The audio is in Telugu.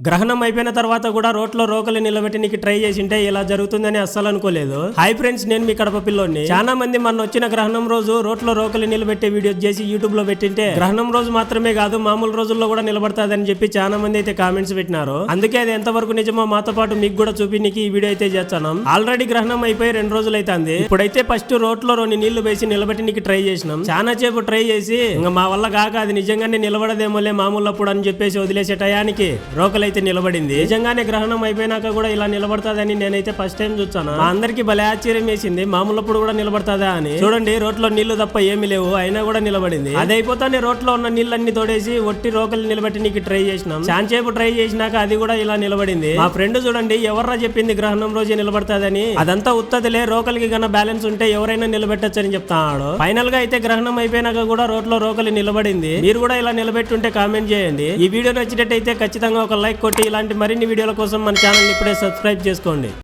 గ్రహణం అయిపోయిన తర్వాత కూడా రోడ్లో రోకలి నిలబెట్టి నీకు ట్రై చేసింటే ఇలా జరుగుతుందని అస్సలు అనుకోలేదు. హాయ్ ఫ్రెండ్స్ నేను మీ కడప పిల్లోని చాలా మంది మన వచ్చిన గ్రహణం రోజు రోడ్లో రోకలి నిలబెట్టే వీడియో చేసి యూట్యూబ్లో పెట్టింటే గ్రహణం రోజు మాత్రమే కాదు మామూలు రోజుల్లో కూడా నిలబడతాదని చెప్పి చాలా మంది అయితే కామెంట్స్ పెట్టినారు. అందుకే అది ఎంతవరకు నిజమో మాతో పాటు మీకు కూడా చూపి నీకు ఈ వీడియో అయితే చేస్తాను. ఆల్రెడీ గ్రహణం అయిపోయి రెండు రోజులు అయితే ఇప్పుడైతే ఫస్ట్ రోడ్లో రెండు నీళ్ళు వేసి నిలబెట్టి నీకు ట్రై చేసినాం. చాలా సేపు ట్రై చేసి ఇంకా మా వల్ల కాక అది నిజంగానే నిలబడదేమోలే మామూలు అప్పుడు అని చెప్పేసి వదిలేసే టయానికి రోకలు అయితే నిలబడింది. నిజంగానే గ్రహణం అయిపోయినాక కూడా ఇలా నిలబడతాదని నేనైతే ఫస్ట్ టైం చూసాను మా అందరికి భలే ఆశ్చర్యం వేసింది. మామూలప్పుడు కూడా నిలబడతాదా అని. చూడండి రోడ్లో నీళ్ళు తప్ప ఏమీ లేవు. అయినా కూడా నిలబడింది. అది రోడ్లో ఉన్న నీళ్ళన్ని తోడేసి ఒట్టి రోకలు నిలబెట్టి నీకు ట్రై చేసినాం. చాంచేపు ట్రై చేసినాక అది కూడా ఇలా నిలబడింది. మా ఫ్రెండ్ చూడండి ఎవర్రా చెప్పింది గ్రహణం రోజే నిలబడతాదని. అదంతా ఉత్తదిలే రోకలికి గన బ్యాలెన్స్ ఉంటే ఎవరైనా నిలబెట్టొచ్చని చెప్తాడు. ఫైనల్గా అయితే గ్రహణం అయిపోయినాక కూడా రోడ్లో రోకలి నిలబడింది. మీరు కూడా ఇలా నిలబెట్టుంటే కామెంట్ చేయండి. ఈ వీడియో నచ్చినట్టయితే ఖచ్చితంగా ఒక లైక్ కొట్టి ఇలాంటి మరిన్ని వీడియోల కోసం మన ఛానల్ ఇప్పుడే సబ్స్క్రైబ్ చేసుకోండి.